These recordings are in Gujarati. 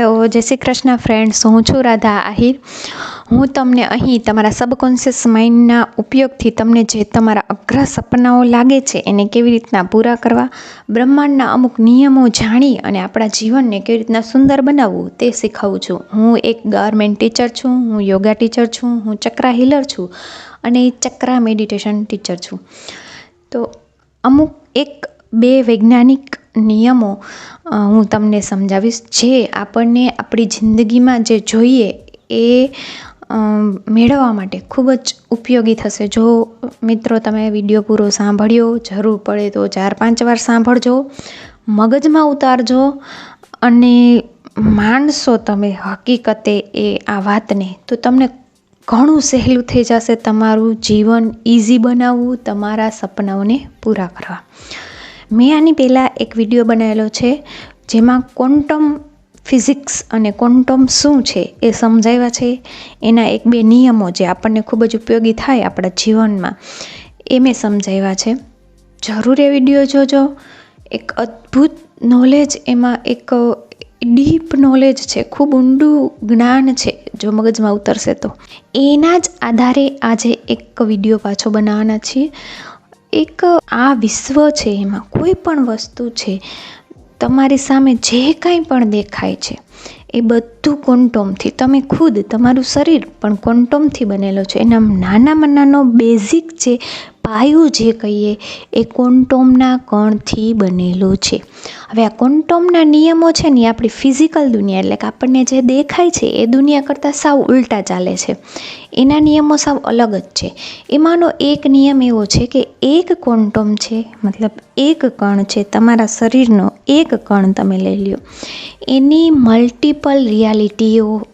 હેલો જય શ્રી કૃષ્ણ ફ્રેન્ડ્સ હું છું રાધા આહિર. હું તમને અહીં તમારા સબકોન્શિયસ માઇન્ડના ઉપયોગથી તમને જે તમારા અઘરા સપનાઓ લાગે છે એને કેવી રીતના પૂરા કરવા, બ્રહ્માંડના અમુક નિયમો જાણી અને આપણા જીવનને કેવી રીતના સુંદર બનાવવું તે શીખવું છું. હું એક ગવર્મેન્ટ ટીચર છું, હું યોગા ટીચર છું, હું ચક્રા હીલર છું અને ચક્રા મેડિટેશન ટીચર છું. તો અમુક એક બે વૈજ્ઞાનિક નિયમો હું તમને સમજાવીશ. જે આપણને આપણી જિંદગીમાં જે જોઈએ એ મેળવવા માટે ખૂબ જ ઉપયોગી થશે. જો મિત્રો તમે વીડિયો પૂરો સાંભળ્યો, જરૂર પડે તો ચાર પાંચ વાર સાંભળજો, મગજમાં ઉતારજો અને માણશો તમે હકીકતે એ આ વાતને, તો તમને ઘણું સહેલું થઈ જશે તમારું જીવન ઇઝી બનાવવું, તમારા સપનાઓને પૂરા કરવા. મેં આની પહેલાં એક વીડિયો બનાવેલો છે, જેમાં ક્વોન્ટમ ફિઝિક્સ અને ક્વોન્ટમ શું છે એ સમજાવ્યા છે. એના એક બે નિયમો જે આપણને ખૂબ જ ઉપયોગી થાય આપણા જીવનમાં, એ મેં સમજાવ્યા છે. જરૂર એ વીડિયો જોજો. એક અદ્ભુત નોલેજ એમાં એક ડીપ નોલેજ છે, ખૂબ ઊંડું જ્ઞાન છે, જો મગજમાં ઉતરશે તો. એના જ આધારે આજે એક વીડિયો પાછો બનાવવાના છીએ. એક આ વિશ્વ છે, એમાં કોઈ પણ વસ્તુ છે, તમારી સામે જે કાંઈ પણ દેખાય છે, એ બધું કોન્ટોમથી તમે ખુદ, તમારું શરીર પણ કોન્ટોમથી બનેલો છે. એના નાનામાં નાનો બેઝિક જે પાયું જે કહીએ, એ કોન્ટોમના કણથી બનેલો છે. હવે આ કોન્ટોમના નિયમો છે ને, એ આપણી ફિઝિકલ દુનિયા, એટલે કે આપણને જે દેખાય છે, એ દુનિયા કરતાં સાવ ઉલટા ચાલે છે. એના નિયમો સાવ અલગ જ છે. એમાંનો એક નિયમ એવો છે કે એક કોન્ટોમ છે, મતલબ એક કણ છે, તમારા શરીરનો એક કણ તમે લઈ લ્યો. એની મલ્ટિપલ રિયાલિટીઓ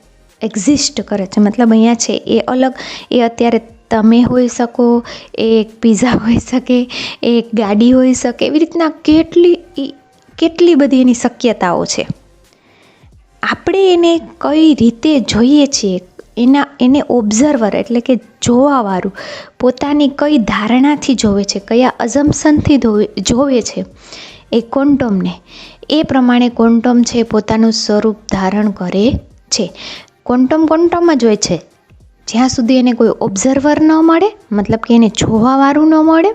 એક્ઝિસ્ટ કરે છે. મતલબ અહીંયા છે, એ અલગ, એ અત્યારે તમે હોઈ શકો, એક પીઝા હોઈ શકે, એક ગાડી હોઈ શકે, એવી રીતના કેટલી કેટલી બધી એની શક્યતાઓ છે. આપણે એને કઈ રીતે જોઈએ છીએ, એના, એને ઓબ્ઝર્વર એટલે કે જોવાવાળું, પોતાની કઈ ધારણાથી જોવે છે, કયા અઝમ્પશનથી જોવે છે, એ કોન્ટોમને એ પ્રમાણે કોન્ટોમ છે પોતાનું સ્વરૂપ ધારણ કરે છે. કોન્ટમ કોન્ટમ જ હોય છે. જ્યાં સુધી એને કોઈ ઓબ્ઝર્વર ન મળે, મતલબ કે એને જોવાવાળું ન મળે,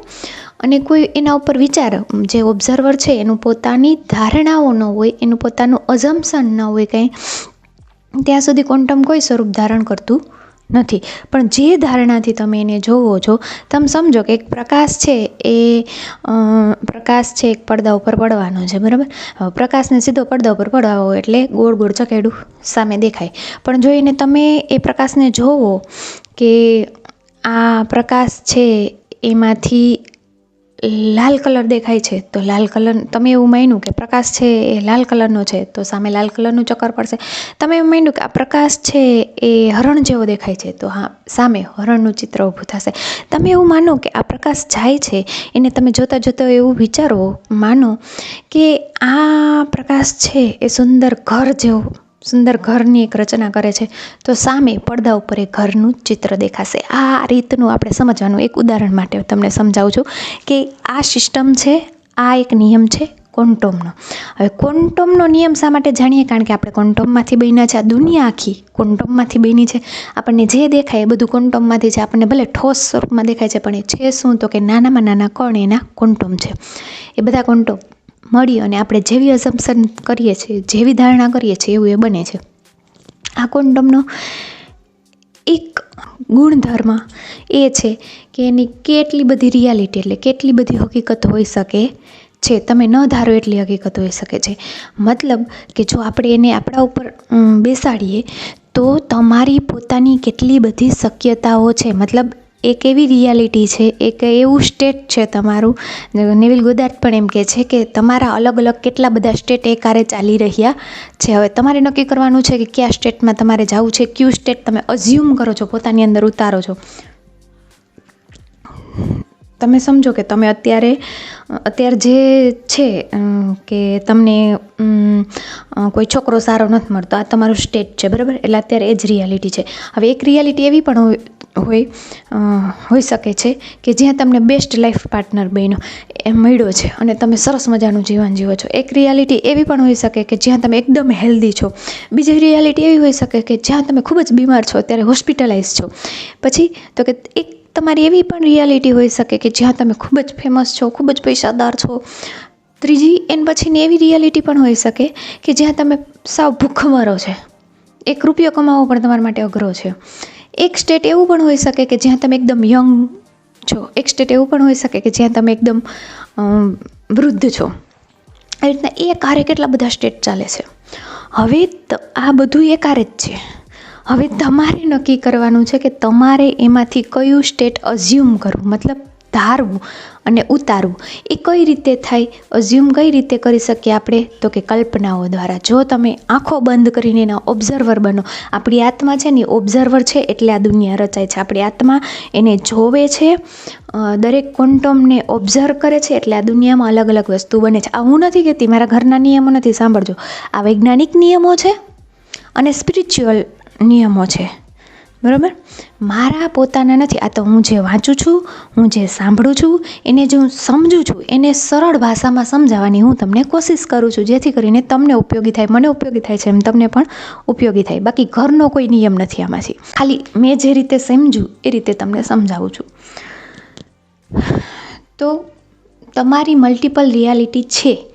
અને કોઈ એના ઉપર વિચાર, જે ઓબ્ઝર્વર છે, એનું પોતાની ધારણાઓ ન હોય, એનું પોતાનું અઝમ્પશન ન હોય કંઈ, ત્યાં સુધી ક્વોન્ટમ કોઈ સ્વરૂપ ધારણ કરતું નથી. પણ જે ધારણાથી તમે એને જોવો છો, તમે સમજો કે એક પ્રકાશ છે એ પ્રકાશ છે એક પડદા ઉપર પડવાનો છે, બરાબર? પ્રકાશને સીધો પડદા ઉપર પડવાવો એટલે ગોળ ગોળ ચકેડું સામે દેખાય. પણ જો એને તમે એ પ્રકાશને જોવો કે આ પ્રકાશ છે એમાંથી લાલ કલર દેખાય છે, તો લાલ કલર, તમે એવું માન્યું કે પ્રકાશ છે એ લાલ કલરનો છે, તો સામે લાલ કલરનું ચક્કર પડશે. તમે એવું માન્યું કે આ પ્રકાશ છે એ હરણ જેવો દેખાય છે, તો હા, સામે હરણનું ચિત્ર ઊભું થશે. તમે એવું માનો કે આ પ્રકાશ જાય છે, એને તમે જોતાં જોતાં એવું વિચારો માનો કે આ પ્રકાશ છે એ સુંદર ઘર જેવો સુંદર ઘરની એક રચના કરે છે. તો સામે પડદા ઉપર એ ઘરનું ચિત્ર દેખાશે. આ રીતનું આપણે સમજવાનું. એક ઉદાહરણ માટે તમને સમજાવું છું કે આ સિસ્ટમ છે, આ એક નિયમ છે કોન્ટોમનો હવે કોન્ટોમનો નિયમ શા માટે જાણીએ? કારણ કે આપણે કોન્ટોમમાંથી બન્યા છે. આ દુનિયા આખી કોન્ટોમમાંથી બની છે. આપણને જે દેખાય એ બધું કોન્ટોમમાંથી છે. આપણને ભલે ઠોસ સ્વરૂપમાં દેખાય છે, પણ એ છે શું? તો કે નાનામાં નાના કણ એના કોન્ટોમ છે. એ બધા ક્વોન્ટમ મળી અને આપણે જેવી અઝમ્પશન કરીએ છીએ, જેવી ધારણા કરીએ છીએ, એવું એ બને છે. આ ક્વોન્ટમનો એક ગુણધર્મ એ છે કે એની કેટલી બધી રિયાલિટી એટલે કેટલી બધી હકીકત હોઈ શકે છે. તમે ન ધારો એટલી હકીકત હોઈ શકે છે. મતલબ કે જો આપણે એને આપણા ઉપર બેસાડીએ તો તમારી પોતાની કેટલી બધી શક્યતાઓ છે. મતલબ એક એવી રિયાલિટી છે, એક એવું સ્ટેટ છે તમારું. નેવિલ ગોદાર્ટ પણ એમ કહે છે કે તમારા અલગ અલગ કેટલા બધા સ્ટેટ એકારે ચાલી રહ્યા છે. હવે તમારે નક્કી કરવાનું છે કે કયા સ્ટેટમાં તમારે જવું છે, કયું સ્ટેટ તમે અઝ્યુમ કરો છો, પોતાની અંદર ઉતારો છો. તમે સમજો કે તમે અત્યારે અત્યારે જે છે કે તમને કોઈ છોકરો સારો નથી મળતો, આ તમારું સ્ટેટ છે, બરાબર? એટલે અત્યારે એ જ રિયાલિટી છે. હવે એક રિયાલિટી એવી પણ હોય હોઈ શકે છે કે જ્યાં તમને બેસ્ટ લાઈફ પાર્ટનર બન્યો એ મળ્યો છે અને તમે સરસ મજાનું જીવન જીવો છો. એક રિયાલિટી એવી પણ હોઈ શકે કે જ્યાં તમે એકદમ હેલ્ધી છો. બીજી રિયાલિટી એવી હોઈ શકે કે જ્યાં તમે ખૂબ જ બીમાર છો, અત્યારે હોસ્પિટલાઇઝ છો. પછી તો કે એક તમારી એવી પણ રિયાલિટી હોઈ શકે કે જ્યાં તમે ખૂબ જ ફેમસ છો, ખૂબ જ પૈસાદાર છો. ત્રીજી, એન પછીની એવી રિયાલિટી પણ હોઈ શકે કે જ્યાં તમે સાવ ભૂખમરો છે. એક રૂપિયો કમાવો પણ તમારા માટે અઘરો છે. એક સ્ટેટ એવું પણ હોઈ શકે કે જ્યાં તમે એકદમ યંગ છો. એક સ્ટેટ એવું પણ હોઈ શકે કે જ્યાં તમે એકદમ વૃદ્ધ છો. એ રીતના એ કારે કેટલા બધા સ્ટેટ ચાલે છે. હવે આ બધું એ કારે જ છે. હવે તમારે નક્કી કરવાનું છે કે તમારે એમાંથી કયું સ્ટેટ અઝ્યુમ કરવું? મતલબ ધારવું અને ઉતારવું. એ કઈ રીતે થાય? અઝ્યુમ કઈ રીતે કરી શકીએ આપણે? તો કે કલ્પનાઓ દ્વારા. જો તમે આંખો બંધ કરીને એના ઓબ્ઝર્વર બનો. આપણી આત્મા છે ને ઓબ્ઝર્વર છે એટલે આ દુનિયા રચાય છે. આપણી આત્મા એને જોવે છે દરેક ક્વોન્ટમને ઓબ્ઝર્વ કરે છે એટલે આ દુનિયામાં અલગ અલગ વસ્તુ બને છે. આ હું નથી કહેતી, મારા ઘરના નિયમો નથી, સાંભળજો. આ વૈજ્ઞાનિક નિયમો છે અને સ્પિરિચ્યુઅલ નિયમો છે. બરાબર? મારા પોતાના નથી, આ તો હું જે વાંચું છું, હું જે સાંભળું છું, એને જે હું સમજું છું, એને સરળ ભાષામાં સમજાવવાની હું તમને કોશિશ કરું છું, જેથી કરીને તમને ઉપયોગી થાય, મને ઉપયોગી થાય છે, એમ તમને પણ ઉપયોગી થાય. બાકી ઘરનો કોઈ નિયમ નથી આમાંથી. ખાલી મેં જે રીતે સમજ્યું એ રીતે તમને સમજાવું છું. તો તમારી મલ્ટિપલ રિયાલિટી છે.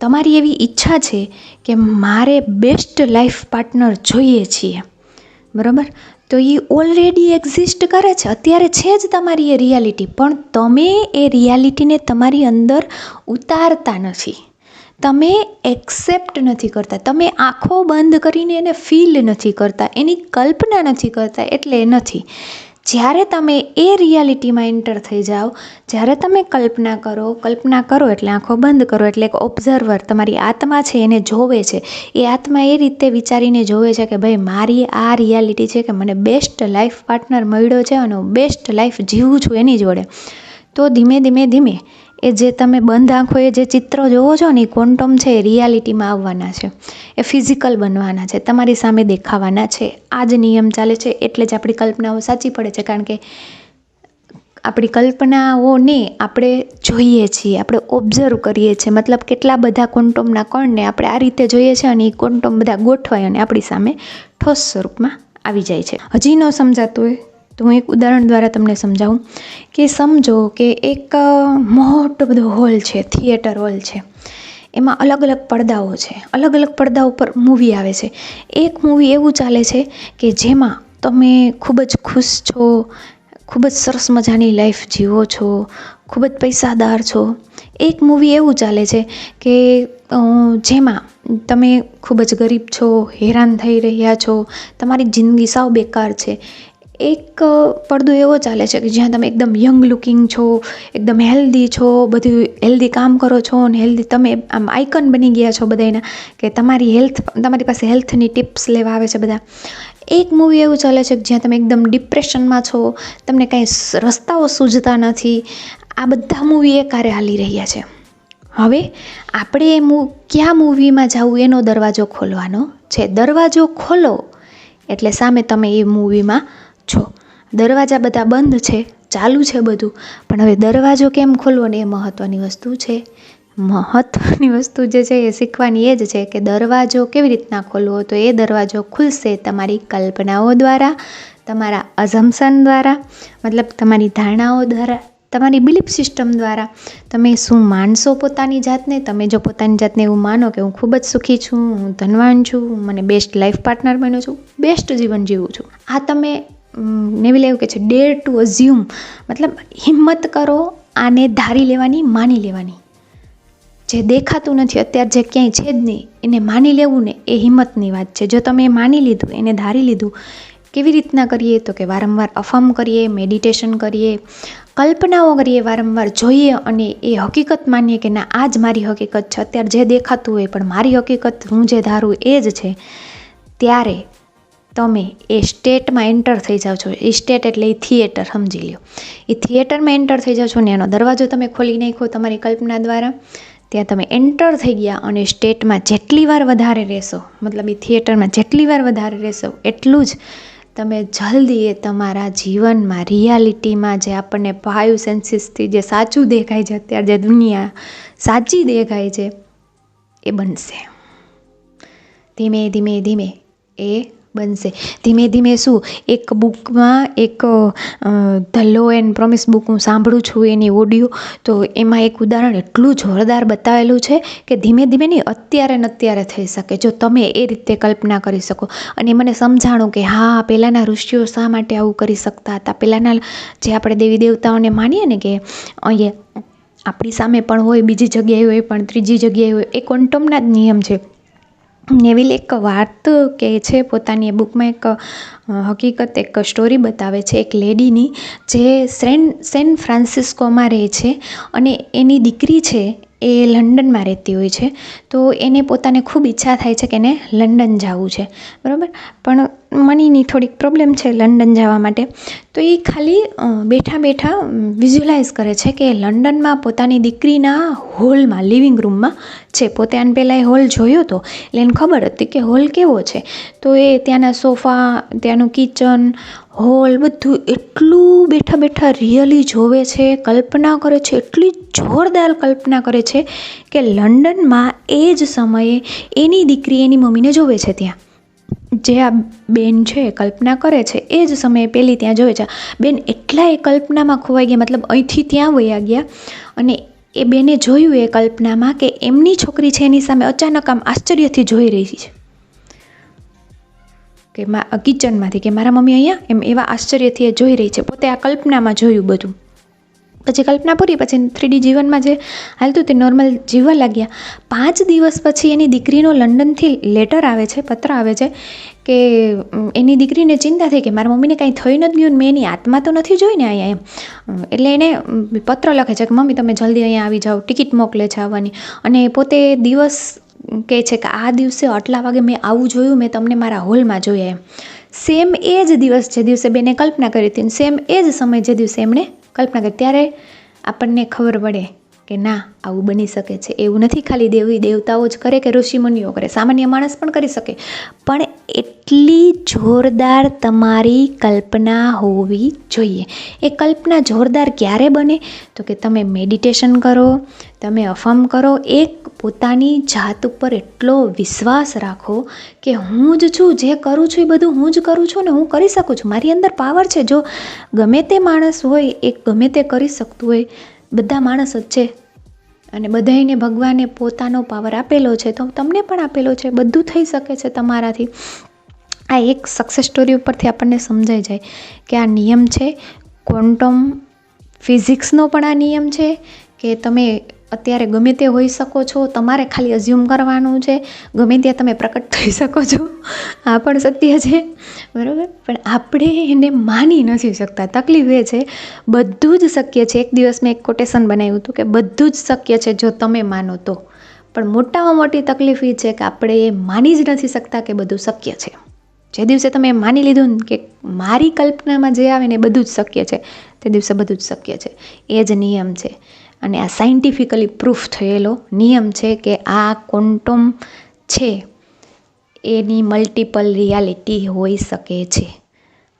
તમારી એવી ઈચ્છા છે કે મારે બેસ્ટ લાઈફ પાર્ટનર જોઈએ છીએ. બરાબર? તો એ ઓલરેડી એક્ઝિસ્ટ કરે છે. અત્યારે છે જ તમારી એ રિયાલિટી પણ તમે એ રિયાલિટીને તમારી અંદર ઉતારતા નથી. તમે એક્સેપ્ટ નથી કરતા. તમે આંખો બંધ કરીને એને ફીલ નથી કરતા. એની કલ્પના નથી કરતા. એટલે નથી. જ્યારે તમે એ રિયાલિટીમાં એન્ટર થઈ જાઓ, જ્યારે તમે કલ્પના કરો કલ્પના કરો એટલે આંખો બંધ કરો, એટલે એક ઓબ્ઝર્વર તમારી આત્મા છે એને જોવે છે. એ આત્મા એ રીતે વિચારીને જોવે છે કે ભાઈ મારી આ રિયાલિટી છે કે મને બેસ્ટ લાઈફ પાર્ટનર મળ્યો છે અને હું બેસ્ટ લાઈફ જીવું છું એની જોડે. તો ધીમે ધીમે ધીમે એ જે તમે બંધ આંખોએ જે ચિત્ર જોવો છો ને, એ ક્વોન્ટમ છે, એ રિયાલિટીમાં આવવાના છે. એ ફિઝિકલ બનવાના છે, તમારી સામે દેખાવાના છે. આ જ નિયમ ચાલે છે, એટલે જ આપણી કલ્પનાઓ સાચી પડે છે, કારણ કે આપણી કલ્પનાઓને આપણે જોઈએ છીએ, આપણે ઓબ્ઝર્વ કરીએ છીએ. મતલબ કેટલા બધા ક્વોન્ટમના કણને આપણે આ રીતે જોઈએ છીએ અને એ ક્વોન્ટમ બધા ગોઠવાય અને આપણી સામે ઠોસ સ્વરૂપમાં આવી જાય છે. હજી ન સમજાતું હોય તો હું એક ઉદાહરણ દ્વારા તમને સમજાવું કે સમજો કે એક મોટો બધો હોલ છે, થિયેટર હોલ છે. એમાં અલગ અલગ પડદાઓ છે. અલગ અલગ પડદા ઉપર મૂવી આવે છે. એક મૂવી એવું ચાલે છે કે જેમાં તમે ખૂબ જ ખુશ છો, ખૂબ જ સરસ મજાની લાઈફ જીવો છો, ખૂબ જ પૈસાદાર છો. એક મૂવી એવું ચાલે છે કે જેમાં તમે ખૂબ જ ગરીબ છો, હેરાન થઈ રહ્યા છો, તમારી જિંદગી સાવ બેકાર છે. એક પડદો એવો ચાલે છે કે જ્યાં તમે એકદમ યંગ લુકિંગ છો, એકદમ હેલ્ધી છો, બધું હેલ્ધી કામ કરો છો અને હેલ્ધી તમે આમ આઇકન બની ગયા છો બધાના કે તમારી હેલ્થ તમારી પાસે હેલ્થની ટિપ્સ લેવા આવે છે બધા. એક મૂવી એવું ચાલે છે કે જ્યાં તમે એકદમ ડિપ્રેશનમાં છો, તમને કાંઈ રસ્તાઓ સૂઝતા નથી. આ બધા મૂવી એ કારે હાલી રહ્યા છે. હવે આપણે એ મૂ, કયા મૂવીમાં જવું એનો દરવાજો ખોલવાનો છે? દરવાજો ખોલો એટલે સામે તમે એ મૂવીમાં છો. દરવાજા બધા બંધ છે, ચાલુ છે બધું. પણ હવે દરવાજો કેમ ખોલવો ને એ મહત્ત્વની વસ્તુ છે. મહત્ત્વની વસ્તુ જે છે એ શીખવાની એ જ છે કે દરવાજો કેવી રીતના ખોલવો તો એ દરવાજો ખુલશે તમારી કલ્પનાઓ દ્વારા, તમારા અઝમ્પશન દ્વારા, મતલબ તમારી ધારણાઓ દ્વારા, તમારી બિલીફ સિસ્ટમ દ્વારા. તમે શું માનશો પોતાની જાતને? તમે જો પોતાની જાતને એવું માનો કે હું ખૂબ જ સુખી છું, હું ધનવાન છું મને બેસ્ટ લાઈફ પાર્ટનર બન્યો છું બેસ્ટ જીવન જીવું છું. આ તમે નેવિલ એવું કે છે ડેર ટુ અઝ્યુમ મતલબ હિંમત કરો, આને ધારી લેવાની, માની લેવાની. જે દેખાતું નથી, અત્યારે જે ક્યાંય છે જ નહીં, એને માની લેવું ને એ હિંમતની વાત છે. જો તમે માની લીધું, એને ધારી લીધું, કેવી રીતના કરીએ? તો કે વારંવાર અફર્મ કરીએ મેડિટેશન કરીએ, કલ્પનાઓ કરીએ, વારંવાર જોઈએ અને એ હકીકત માનીએ કે ના, આ જ મારી હકીકત છે. અત્યારે જે દેખાતું હોય પણ મારી હકીકત, હું જે ધારું એ જ છે. ત્યારે તમે એ સ્ટેટમાં એન્ટર થઈ જાઓ છો. એ સ્ટેટ એટલે એ થિયેટર, સમજી લ્યો. એ થિયેટરમાં એન્ટર થઈ જાઓ છો ને એનો દરવાજો તમે ખોલી નાખો તમારી કલ્પના દ્વારા, ત્યાં તમે એન્ટર થઈ ગયા અને સ્ટેટમાં જેટલી વાર વધારે રહેશો, મતલબ એ થિયેટરમાં જેટલી વાર વધારે રહેશો, એટલું જ તમે જલ્દી એ તમારા જીવનમાં રિયાલિટીમાં જે આપણને ફાઇવ સેન્સીસથી જે સાચું દેખાય છે, અત્યારે જે દુનિયા સાચી દેખાય છે, એ બનશે. ધીમે ધીમે ધીમે એ બનશે. ધીમે ધીમે શું, એક બુકમાં એક the law and promise book હું સાંભળું છું એની ઓડિયો, તો એમાં એક ઉદાહરણ એટલું જોરદાર બતાવેલું છે કે ધીમે ધીમે નહીં, અત્યારે ને અત્યારે થઈ શકે, જો તમે એ રીતે કલ્પના કરી શકો. અને મને સમજાણું કે હા પહેલાંના ઋષિઓ શા માટે આવું કરી શકતા હતા? પહેલાંના જે આપણે દેવી દેવતાઓને માનીએ ને કે અહીંયા આપણી સામે પણ હોય, બીજી જગ્યાએ હોય, પણ ત્રીજી જગ્યાએ હોય, એ ક્વોન્ટમના જ નિયમ છે. નેવિલ એક વાત કહે છે, પોતાની એ બુકમાં એક હકીકત, એક સ્ટોરી બતાવે છે એક લેડીની જે સેન સેન ફ્રાન્સિસ્કોમાં રહે છે અને એની દીકરી છે એ લંડનમાં રહેતી હોય છે. તો એને પોતાને ખૂબ ઈચ્છા થાય છે કે એને લંડન જવું છે. બરાબર? પણ મનીની થોડીક પ્રોબ્લેમ છે લંડન જવા માટે. તો એ ખાલી બેઠા બેઠા વિઝ્યુલાઇઝ કરે છે કે લંડનમાં પોતાની દીકરીના હોલમાં લિવિંગ રૂમમાં છે. પોતે આને પહેલાં એ હોલ જોયો હતો એટલે એને ખબર હતી કે હોલ કેવો છે. તો એ ત્યાંના સોફા, ત્યાંનું કિચન હોલ બધું એટલું બેઠા બેઠા રિયલી જોવે છે, કલ્પના કરે છે, એટલી જોરદાર કલ્પના કરે છે કે લંડનમાં એ જ સમયે એની દીકરી એની મમ્મીને જોવે છે ત્યાં. જે આ બેન છે કલ્પના કરે છે, એ જ સમયે પેલી ત્યાં જોવે છે બેન એટલા એ કલ્પનામાં ખોવાઈ ગયા, મતલબ અહીંથી ત્યાં વયા ગયા અને એ બેને જોયું એ કલ્પનામાં કે એમની છોકરી છે એની સામે અચાનક આમ આશ્ચર્યથી જોઈ રહી છે. કે મા કિચનમાંથી કે મારા મમ્મી અહીંયા એમ એવા આશ્ચર્યથી એ જોઈ રહી છે, પોતે આ કલ્પનામાં જોયું બધું. પછી કલ્પના પૂરી, પછી થ્રીડી જીવનમાં જે હાલતું તે નોર્મલ જીવવા લાગ્યા. પાંચ દિવસ પછી એની દીકરીનો લંડનથી લેટર આવે છે, પત્ર આવે છે કે એની દીકરીને ચિંતા થઈ કે મારા મમ્મીને કાંઈ થઈ નથી ગયું મેં એની આત્મા તો નથી જોઈને અહીંયા એમ. એટલે એને પત્ર લખે છે કે, મમ્મી, તમે જલ્દી અહીંયા આવી જાઓ, ટિકિટ મોકલે છે આવવાની. અને પોતે દિવસ કહે છે કે, આ દિવસે આટલા વાગે મેં આવું જોયું, મેં તમને મારા હોલમાં જોયા એમ. સેમ એ જ દિવસ જે દિવસે બેને કલ્પના કરી હતી સેમ એ જ સમય જે દિવસે એમણે કલ્પના કરી ત્યારે આપણને ખબર પડે કે ના, આવું બની શકે છે. એવું નથી ખાલી દેવી દેવતાઓ જ કરે કે ઋષિમુનિઓ કરે. સામાન્ય માણસ પણ કરી શકે. પણ એટલી જોરદાર તમારી કલ્પના હોવી જોઈએ. એ કલ્પના જોરદાર ક્યારે બને? તો કે તમે મેડિટેશન કરો, તમે અફમ કરો. એક પોતાની જાત ઉપર એટલો વિશ્વાસ રાખો કે હું જ છું, જે કરું છું એ બધું હું જ કરું છું ને હું કરી શકું છું. મારી અંદર પાવર છે. જો ગમે તે માણસ હોય, એ ગમે તે કરી શકતું હોય બધા માણસ જ છે. અને બધાને ભગવાને પોતાનો પાવર આપેલો છે. તો તમને પણ આપેલો છે. બધું થઈ શકે છે તમારાથી. આ એક સક્સેસ સ્ટોરી ઉપરથી આપણને સમજાઈ જાય કે આ નિયમ છે. ક્વોન્ટમ ફિઝિક્સનો પણ આ નિયમ છે કે તમે અત્યારે ગમે તે હોઈ શકો છો, તમારે ખાલી અઝ્યુમ કરવાનું છે, ગમે ત્યાં તમે પ્રકટ થઈ શકો છો. આ પણ સત્ય છે, બરાબર? પણ આપણે એને માની નથી શકતા. તકલીફ એ છે, બધું જ શક્ય છે. એક દિવસ મેં એક કોટેશન બનાવ્યું હતું કે બધું જ શક્ય છે જો તમે માનો તો. પણ મોટામાં મોટી તકલીફ એ છે કે આપણે એ માની જ નથી શકતા કે બધું શક્ય છે. જે દિવસે તમે માની લીધું ને કે મારી કલ્પનામાં જે આવે ને એ બધું જ શક્ય છે, તે દિવસે બધું જ શક્ય છે. એ જ નિયમ છે. અને આ સાયન્ટિફિકલી પ્રૂફ થયેલો નિયમ છે કે આ ક્વોન્ટમ છે, એની મલ્ટિપલ રિયાલિટી હોઈ શકે છે.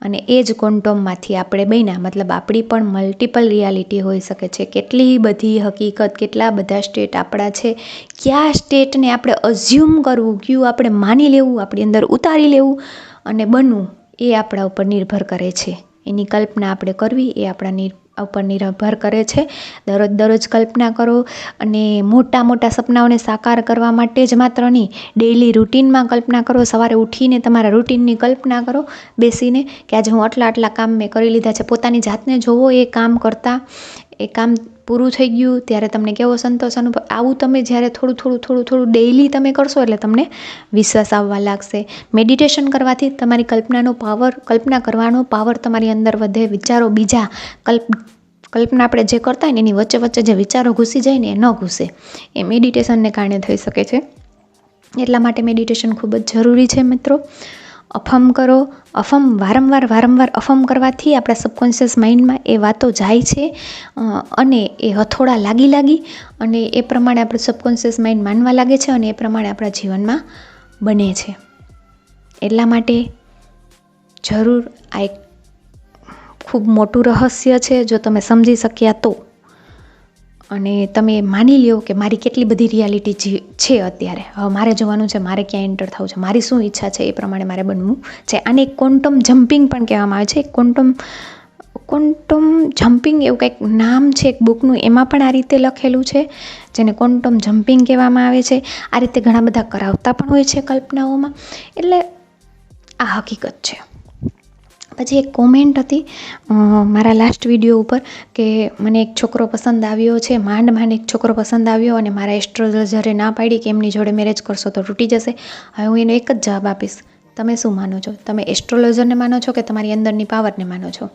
અને એ જ ક્વોન્ટમમાંથી આપણે બન્યા, મતલબ આપણી પણ મલ્ટિપલ રિયાલિટી હોઈ શકે છે. કેટલી બધી હકીકત, કેટલા બધા સ્ટેટ આપણા છે, કયા સ્ટેટને આપણે અઝ્યુમ કરવું, કયું આપણે માની લેવું, આપણી અંદર ઉતારી લેવું અને બનવું, એ આપણા ઉપર નિર્ભર કરે છે. એની કલ્પના આપણે કરવી, એ આપણા ઉપર નિર્ભર કરે છે. દરરોજ દરરોજ કલ્પના કરો અને મોટા મોટા સપનાઓને સાકાર કરવા માટે જ માત્ર નહીં ડેઈલી રૂટીનમાં કલ્પના કરો. સવારે ઉઠીને તમારા રૂટીનની કલ્પના કરો. બેસીને કે આજે હું આટલા આટલા કામ મેં કરી લીધા છે. પોતાની જાતને જોવો, એ કામ કરતાં, એ કામ પૂરું થઈ ગયું, ત્યારે તમને કેવો સંતોષ અનુભવ, આવું તમે જ્યારે થોડું થોડું થોડું થોડું ડેઈલી તમે કરશો એટલે તમને વિશ્વાસ આવવા લાગશે. મેડિટેશન કરવાથી તમારી કલ્પનાનો પાવર કલ્પના કરવાનો પાવર તમારી અંદર વધે. વિચારો બીજા, કલ્પ, કલ્પના આપણે જે કરતા હોય ને એની વચ્ચે વચ્ચે જે વિચારો ઘૂસી જાય ને એ ન ઘૂસે. એ મેડિટેશનને કારણે થઈ શકે છે. એટલા માટે મેડિટેશન ખૂબ જ જરૂરી છે મિત્રો. અફમ કરો. અફમ વારંવાર વારંવાર અફમ કરવાથી આપણા સબકોન્શિયસ માઇન્ડમાં એ વાતો જાય છે અને એ હથોડા લાગી લાગી અને એ પ્રમાણે આપણું સબકોન્શિયસ માઇન્ડ માનવા લાગે છે અને એ પ્રમાણે આપણા જીવનમાં બને છે. એટલા માટે જરૂર આ એક ખૂબ મોટું રહસ્ય છે. જો તમે સમજી શક્યા તો અને તમે માની લ્યો કે મારી કેટલી બધી રિયાલિટી છે અત્યારે. હવે મારે જોવાનું છે, મારે ક્યાં એન્ટર થવું છે, મારી શું ઈચ્છા છે એ પ્રમાણે મારે બનવું છે. આને એક ક્વોન્ટમ જમ્પિંગ પણ કહેવામાં આવે છે. ક્વોન્ટમ ક્વોન્ટમ જમ્પિંગ એવું કંઈક નામ છે એક બુકનું એમાં પણ આ રીતે લખેલું છે, જેને ક્વોન્ટમ જમ્પિંગ કહેવામાં આવે છે. આ રીતે ઘણા બધા કરાવતા પણ હોય છે કલ્પનાઓમાં. એટલે આ હકીકત છે. પછી એક કોમેન્ટ હતી મારા લાસ્ટ વીડિયો ઉપર કે મને એક છોકરો પસંદ આવ્યો છે, માંડ માંડ એક છોકરો પસંદ આવ્યો અને મારા એસ્ટ્રોલોજરે ના પાડી કે એમની જોડે મેરેજ કરશો તો તૂટી જશે. હવે હું એનો એક જ જવાબ આપીશ. તમે શું માનો છો? તમે એસ્ટ્રોલોજરને માનો છો કે તમારી અંદરની પાવરને માનો છો?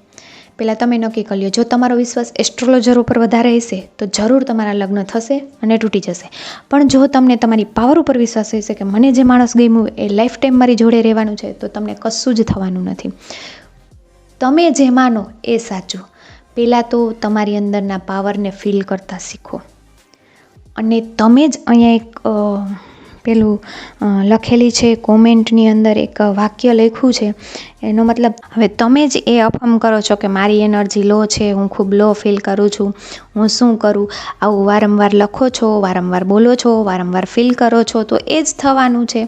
પહેલાં તમે નક્કી કરી લો જો તમારો વિશ્વાસ એસ્ટ્રોલોજર ઉપર વધારે હશે, તો જરૂર તમારા લગ્ન થશે અને તૂટી જશે. પણ જો તમને તમારી પાવર ઉપર વિશ્વાસ હશે કે મને જે માણસ ગમ્યું એ લાઈફ ટાઈમ મારી જોડે રહેવાનું છે, તો તમને કશું જ થવાનું નથી. તમે જે માનો એ સાચું. પહેલાં તો તમારી અંદરના પાવરને ફીલ કરતાં શીખો. અને તમે જ અહીંયા એક પેલું લખેલી છે, કોમેન્ટની અંદર એક વાક્ય લખ્યું છે. એનો મતલબ, હવે તમે જ એ અફમ કરો છો કે મારી એનર્જી લો છે, હું ખૂબ લો ફીલ કરું છું, હું શું કરું? આવું વારંવાર લખો છો, વારંવાર બોલો છો, વારંવાર ફીલ કરો છો, તો એ જ થવાનું છે.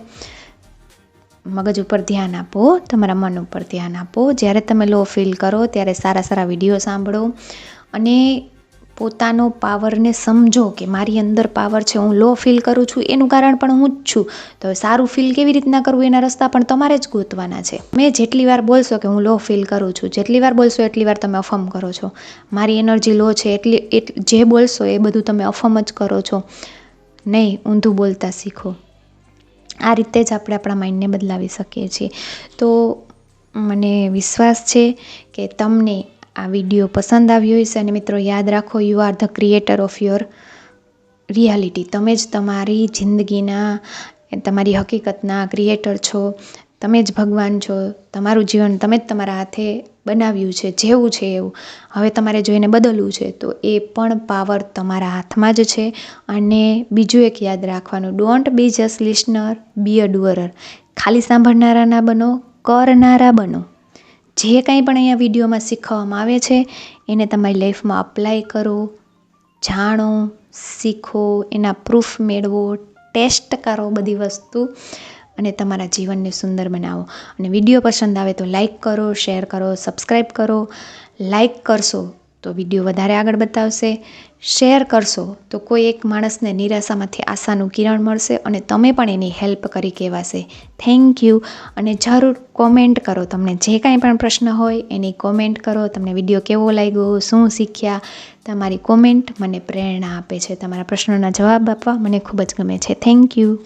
મગજ ઉપર ધ્યાન આપો, તમારા મન ઉપર ધ્યાન આપો. જ્યારે તમે લો ફીલ કરો, ત્યારે સારા સારા વીડિયો સાંભળો અને પોતાનો પાવરને સમજો કે મારી અંદર પાવર છે, હું લો ફીલ કરું છું, એનું કારણ પણ હું જ છું. તો સારું ફીલ કેવી રીતના કરવું એના રસ્તા પણ તમારે જ ગોતવાના છે. મેં જેટલી વાર બોલશો કે હું લો ફીલ કરું છું, જેટલી વાર બોલશો, એટલી વાર તમે અફમ કરો છો. મારી એનર્જી લો છે, એટલી જે બોલશો એ બધું તમે અફમ જ કરો છો. નહીં, ઊંધું બોલતા શીખો. આ રીતે જ આપણે આપણા માઇન્ડને બદલાવી શકીએ છીએ. તો મને વિશ્વાસ છે કે તમને આ વીડિયો પસંદ આવ્યો હશે અને મિત્રો યાદ રાખો you are the creator of your reality તમે જ તમારી જિંદગીના, તમારી હકીકતના ક્રિએટર છો. તમે જ ભગવાન છો, તમારું જીવન તમે જ તમારા હાથે બનાવ્યું છે, જેવું છે એવું. હવે તમારે જો એને બદલવું છે, તો એ પણ પાવર તમારા હાથમાં જ છે. અને બીજું એક યાદ રાખવાનું don't be just listener be a doer ખાલી સાંભળનારા ના બનો, કરનારા બનો. જે કાંઈ પણ અહીંયા વિડીયોમાં શીખવવામાં આવે છે, એને તમારી લાઈફમાં અપ્લાય કરો, જાણો, શીખો, એના પ્રૂફ મેળવો ટેસ્ટ કરો બધી વસ્તુ. અને તમારા જીવનને સુંદર બનાવો. અને વીડિયો પસંદ આવે તો લાઇક કરો શેર કરો સબસ્ક્રાઈબ કરો. લાઇક કરશો તો વીડિયો વધારે આગળ બતાવશે. શેર કરશો તો કોઈ એક માણસને નિરાશામાંથી આશાનું કિરણ મળશે અને તમે પણ એની હેલ્પ કરી કહેવાશે. થેન્ક યુ અને જરૂર કોમેન્ટ કરો તમને જે કાંઈ પણ પ્રશ્ન હોય એની કોમેન્ટ કરો. તમને વીડિયો કેવો લાગ્યો, શું શીખ્યા? તમારી કોમેન્ટ મને પ્રેરણા આપે છે. તમારા પ્રશ્નોના જવાબ આપવા મને ખૂબ જ ગમે છે. Thank you